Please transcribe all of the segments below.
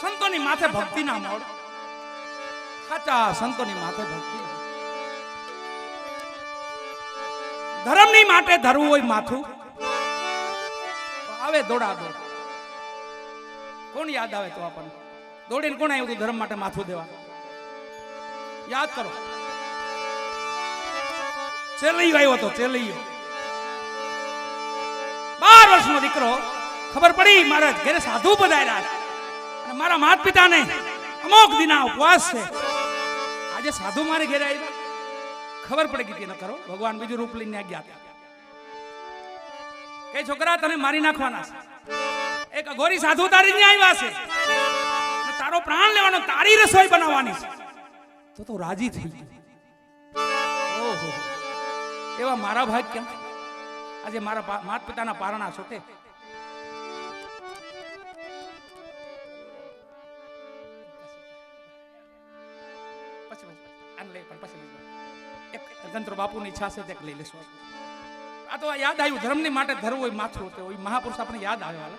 સંતોની માથે ભક્તિ ના મોડ સાચા સંતોની માથે ભક્તિ. ધર્મની માટે ધરવું હોય માથું આવે દોડા દોડ. કોણ યાદ આવે તો આપણને? દોડીને કોણ આવ્યું ધર્મ માટે માથું દેવા? યાદ કરો. ચેલૈયો આવ્યો હતો, ચેલૈયો. બાર વર્ષનો દીકરો, ખબર પડી, મારા ઘરે સાધુ પધાર્યા છે. અને મારા પિતા પિતાને અમુક દિના ઉપવાસ છે. આજે સાધુ મારે ઘરે આવ્યા. ખબર પડી ગઈ ન કરો. ભગવાન બીજું રૂપ લઈને ગયા કે છોકરા તને મારી નાખવાના છે. એક અઘોરી સાધુ તારી આવ્યા છે. તારો પ્રાણ લેવાનો, તારી રસોઈ બનાવવાની છે. તો તો રાજી થઈ ઓહો. એવા મારા ભાગ ક્યાં? આજે મારા માત પિતાના પારણા છોટે. પછી આને લઈ, પણ પછી લઈ બાપુની ઈચ્છા છે, તે લઈ લેશું. આ તો યાદ આવ્યું, ધર્મની માટે ધર્મ હોય, માથું તો એ મહાપુરુષ આપણે યાદ આવ્યા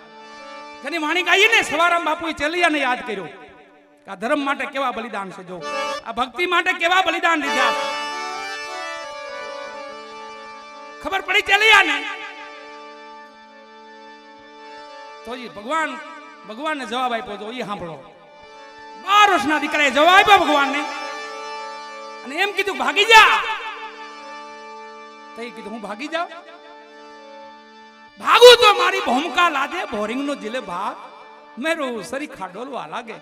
જેની વાણી ગાઈ ને, સવારામ બાપુએ ચલિયાને યાદ કર્યો આ ધર્મ માટે કેવા બલિદાન છે, જો. આ ભક્તિ માટે કેવા બલિદાન લીધા ખબર પડી ચલિયાને? તો એ ભગવાન, ભગવાનને જવાબ આપ્યો તો એ સાંભળો. બાર વર્ષના દીકરાએ જવાબ આપ્યો ભગવાનને. અને એમ કીધું, ભાગી જા. તઈ કીધું, હું ભાગી જાઉં? ભાગું તો મારી ભૂમકા લાદે બોરિંગ નો જીલે ભાગ. મેરું સરી ખાડોલવા લાગે.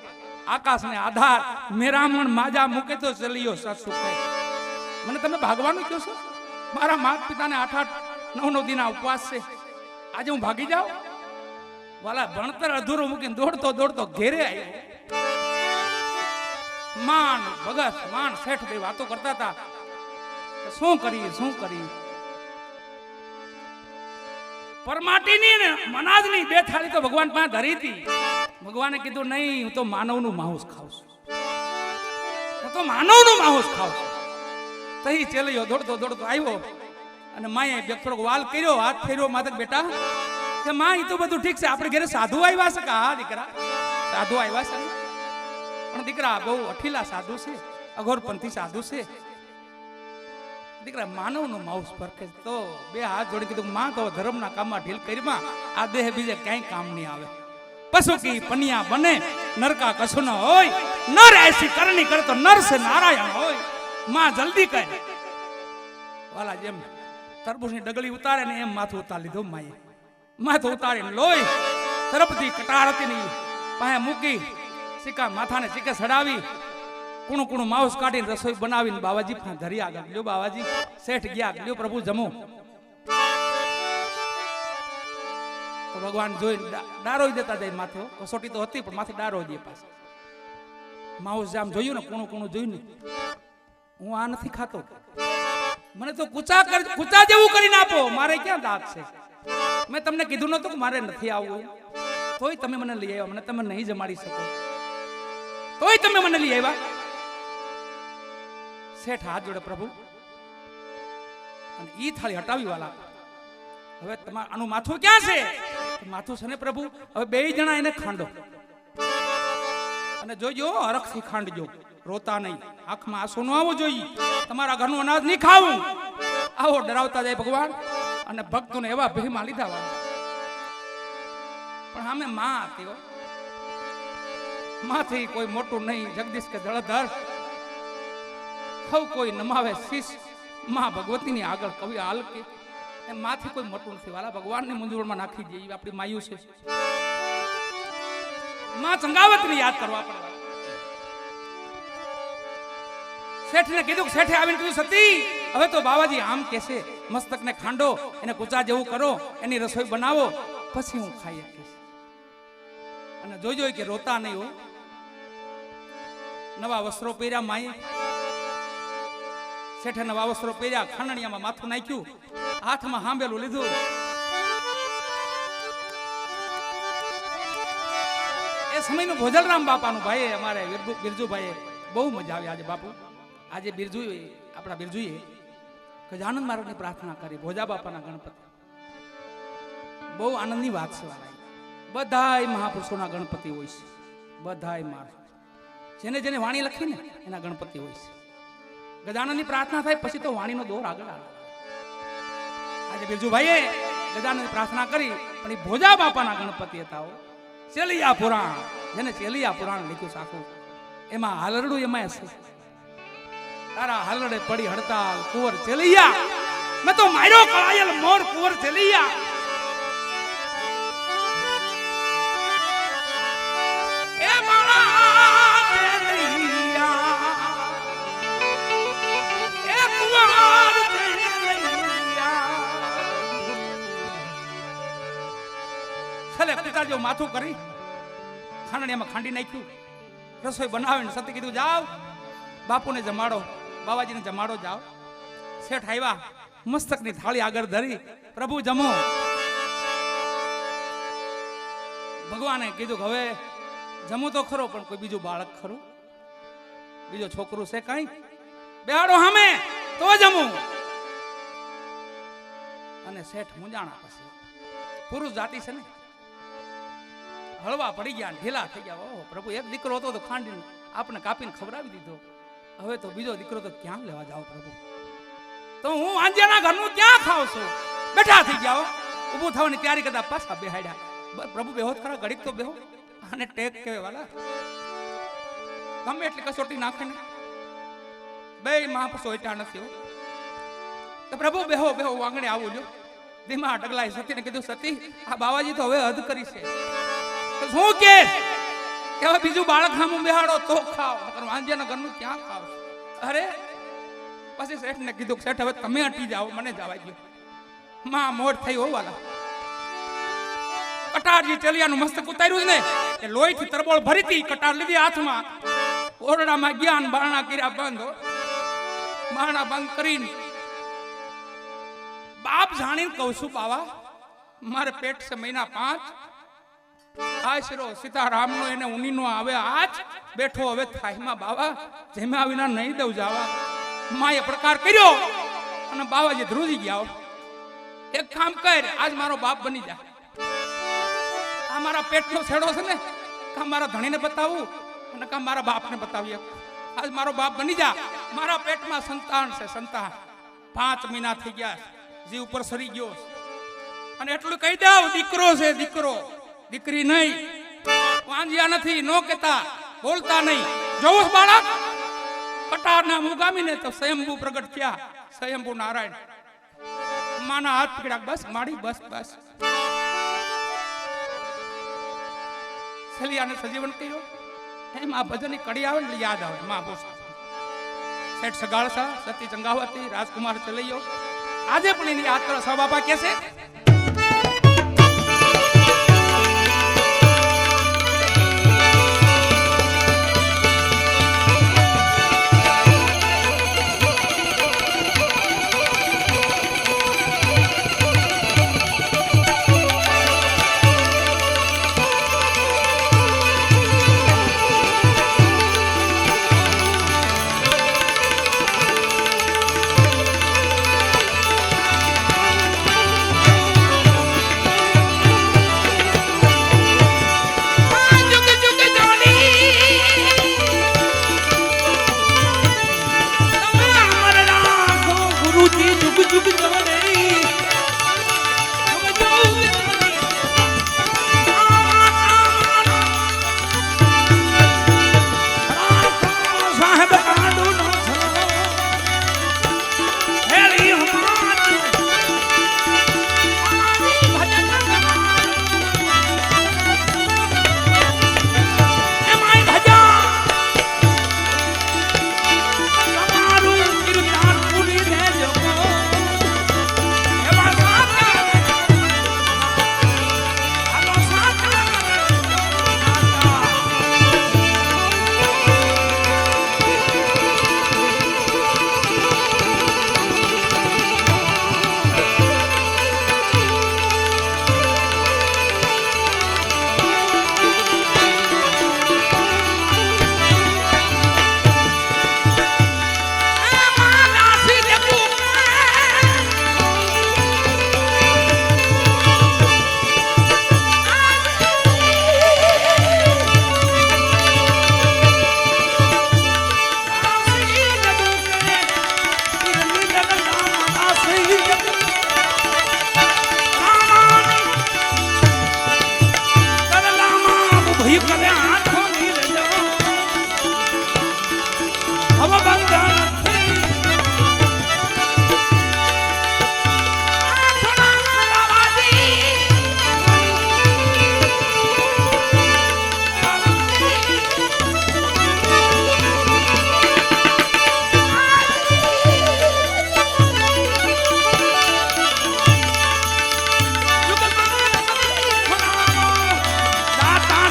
આકાશને આધાર. મેરામણ માજા મૂકે તો ચલિયો સસુ મને તમે ભાગવાનું કહો છો? મારા માત પિતાને આઠ આઠ નવ નવ દિના ઉપવાસ છે. આજે હું ભાગી જાઉં? વાલા ભણતર અધૂરું મૂકીને દોડતો દોડતો ઘેરે આવ્યો. માન, ભગત, માન, શેઠ બે વાતો કરતા હતા. શું કરીએ શું કરીએ? પરમાટીની મનાજની બે થાળી તો ભગવાન પાસે ધરી હતી. ભગવાને કીધું, નહીં, હું તો માનવનું માંસ ખાઉં છું. હું તો માનવનું માંસ ખાઉં છું. તહી ચેલ્યો દોડતો દોડતો આવ્યો અને માએ થોડોક વાલ કર્યો, હાથ ફેર્યો માથક બેટા, કે માં એ તો બધું ઠીક છે. આપણે ઘરે સાધુ આવ્યા છે કે? હા, દીકરા, સાધુ આવ્યા છે પણ દીકરા બહુ અઠીલા સાધુ છે, અઘોરપંથી સાધુ છે. દીકરા માનવનો માઉસ પરખે તો બે હાથ જોડી કીધું, માં, તો ધર્મના કામમાં ઢીલ કરીમાં આ દેહ બીજે ક્યાંય કામ નહીં આવે. પશુ પનિયા બને, નરકા કશું ન હોય, નર એસી કરણી કરે તો નર છે, નારાયણ હોય. માં જલ્દી કહે, વાલા જેમ તરબૂચની ડગલી ઉતારે ને એમ માથું ઉતાર લીધો માએ. માથું ઉતારીને લોહી તરફથી કટાર હતી ની પાસે મૂકી સિક્કા માથાને સિક્કે સડાવી, કુણું કુણું માઉસ કાઢીને રસોઈ બનાવીને બાવાજી ધરી આગળ લ્યો બાવાજી, શેઠ ગયા લ્યો પ્રભુ જમો. ભગવાન જોઈ ડારો દેતા જાય માથે કસોટી તો હતી, પણ માથે ડારો દે પાસે માઉસ જામ જોયું ને, કુણું કુણું જોયું ને, હું આ નથી ખાતો. મને તો કુચા કુચા જેવું કરીને આપો. મારે ક્યાં દાંત છે? મેં તમને કીધું નતું કે મારે નથી આવવું. તોય તમે મને લઈ આવ્યા, મને તમે નહીં જમાડી શકો. તોય તમે મને લઈ આવ્યા? શેઠ હાથ જોડે પ્રભુ. અને ઈ થાળી હટાવી વાલા હવે તમારું આનું માથું ક્યાં છે? માથું છે ને પ્રભુ? હવે બે જણા એને ખાંડો. અને જોજો, હરખથી ખાંડજો. રોતા નહીં. આંખમાં આંસુ ન આવવું જોઈએ. તમારા ઘરનું અનાજ નહીં ખાવું. આવો ડરાવતા જાય ભગવાન. અને ભક્તોને એવા ભીમાં લીધા વાળા. પણ સામે માં હો. માંથી કોઈ મોટું નહીં, જગદીશ કે જળધર. સૌ કોઈ નમાવે શીશ, માં ભગવતીની આગળ કવિ હાલ એ માથી કોઈ મોટું નથી, વાલા ભગવાનની મૂંઝવણમાં નાખી દઈએ આપણી માયુ છે. માં ચંગાવતને યાદ કરવા પડે. શેઠને કીધું શેઠે આવીને કીધું સતી, હવે તો બાવાજી આમ કહેશે મસ્તકને ખાંડો, એને કુચા જેવું કરો, એની રસોઈ બનાવો, પછી હું ખાઈ શકીશ. અને જોજો કે રોતા નહીં હો. નવા વસ્ત્રો પહેર્યા માએ. શેઠે નવા વસ્ત્રો પહેર્યા, ખાંડણીયામાં માથું નાખ્યું. હાથમાં હાંબેલું લીધું. એ સમયનું ભોજલરામ બાપાનું ભાઈ અમારે બિરજુ- બિરજુભાઈએ બહુ મજા આવી આજે બાપુ. આજે બિરજુ આપણા બિરજુએ ગજાનંદ મહારાજની પ્રાર્થના કરી, ભોજા બાપાના ગણપતિ. બહુ આનંદની વાત છે. બધાય મહાપુરુષોના ગણપતિ હોય છે. બધાય માર. જેને જેને વાણી લખી ને, એના ગણપતિ હોય છે. ગજાનંદની પ્રાર્થના થાય, પછી તો વાણીનો દોર આગળ આવે. આજે બિરજુભાઈએ ગજાનંદની પ્રાર્થના કરી, પણ એ ભોજા બાપાના ગણપતિ હતા હો. ચેલિયા પુરાણ. જેને ચેલિયા પુરાણ લખ્યું સાખું એમાં હાલરડું એમાં હશે. તારા હાલરડે પડી હડતાલ કુંવર ચેલિયા. મેં તો માર્યો કળાયેલ મોર કુંવર ચેલિયા. છેલ્લે પિતાજીઓ માથું કરી ખાંડણીયામાં ખાંડી નાખ્યું. રસોઈ બનાવીને સતી કીધું, જાઓ, બાપુને જમાડો, બાવાજીને જમાડો, જાઓ. શેઠ આવ્યા, મસ્તકની થાળી આગળ ધરી, પ્રભુ, જમો. ભગવાને કીધું હવે જમું તો ખરો, પણ કોઈ બીજું બાળક ખરું? બીજો છોકરું છે કઈ? બેહાડો હામે, તો જમું. અને શેઠ મુંજાણા પછી. પુરુષ જાતિ છે ને હળવા પડી ગયા ઢીલા થઈ ગયા. ઓહો, પ્રભુ, એક દીકરો હતો તો ખાંડીને આપણે કાપીને ખવડાવી દીધો. હવે તો બીજો દીકરો તો ક્યાં લેવા જાવ પ્રભુ? તો હું આંજેના ઘરનું ક્યાં ખાવ છું? બેઠા થઈ ગયા ઊભું થવાની તૈયારી કરતા પાછા બેહાડ્યા. પ્રભુ, બેહો ખરા, ઘડીક તો બેહો. અને ટેક કે વાલા. ગમે એટલી કસોટી નાખે ને બે માપ સોઈટા નથી તો પ્રભુ, બેહો બેહો, વાંગણે આવું જો ધીમા ડગલાય સતીને કીધું, સતી, આ બાવાજી તો હવે હદ કરી છે. શું કે? કે બીજું બાળક સામું બેહાડો તો ખાવ વાંજ્યાના ઘરનું ક્યાં ખાવ અરે, પછી શેઠને કીધું શેઠ, હવે તમે અટી જાઓ, મને જવા દો માં મોટ થઈ હોવાલા કટારજી ચલિયાનું મસ્તક ઉતાર્યું ને, એ લોહીથી તરબોળ ભરી હતી કટાર લીધી હાથમાં. ઓરડામાં ગયા ને બારણા કર્યા બંધ. બારણા બંધ કરીને બાપ જાણીને કહું છું, બાવા, મારે પેટ છે મહિના પાંચ આશરો સીતારામનો એને ઉનીનો આવે, આજ બેઠો હવે થાહીમાં બાવા, જેમાં વિના નહીં દઉં જાવા. માએ પ્રકાર કર્યો અને બાવાજી ધ્રુજી ગયા એક કામ કર, આજ મારો બાપ બની જા. આ મારા પેટનો છેડો છે ને, કાં મારા ધણીને બતાવું અને કાં મારા બાપને બતાવીએ. આજ મારો બાપ બની જા. મારા પેટમાં સંતાન છે, સંતાન. પાંચ મહિના થઈ ગયા. જીવ ઉપર સરી ગયો. અને એટલું કહી દઉં, દીકરો છે, દીકરો. દીકરી નહીં. વાંજ્યા નથી, નો કેતા બોલતા નહીં. જોવું બાળક, કટારના મુગામીને તો સ્વયંભુ પ્રગટ થયા, સ્વયંભુ નારાયણ. માના હાથ પકડ્યા બસ માડી, બસ બસ. સલિયાને સજીવન કહ્યું, એમ આ ભજનની કડી આવે ને યાદ આવે. માં બોસ શેઠ સગાળસા, સતી ચંગાવતી, રાજકુમાર ચલૈયો. આજે પણ એની યાત્રા સૌ બાપા કે છે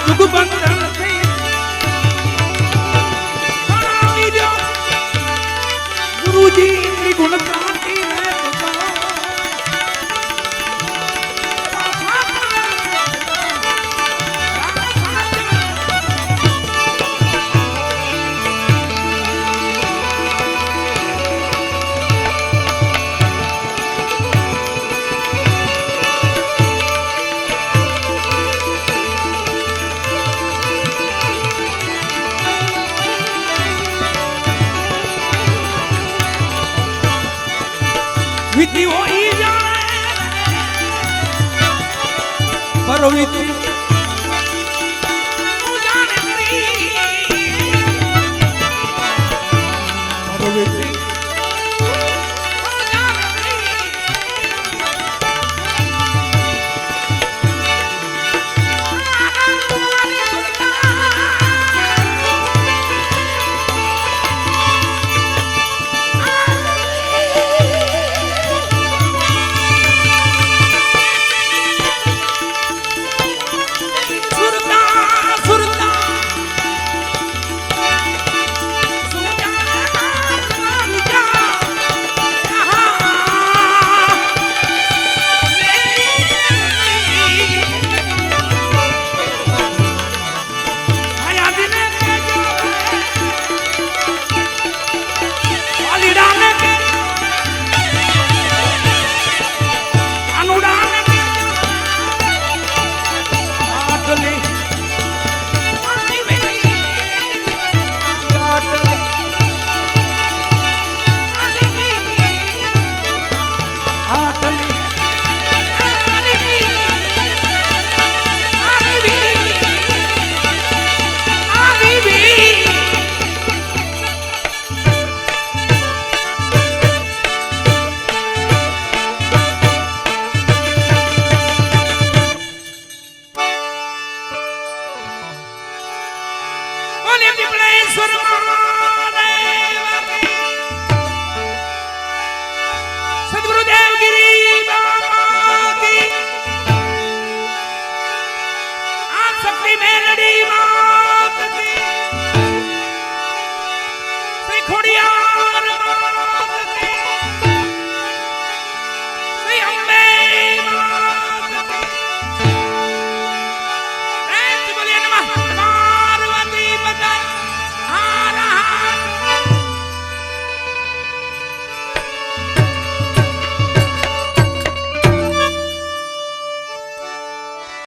દાતા જુગબંધન પરવિધિ તું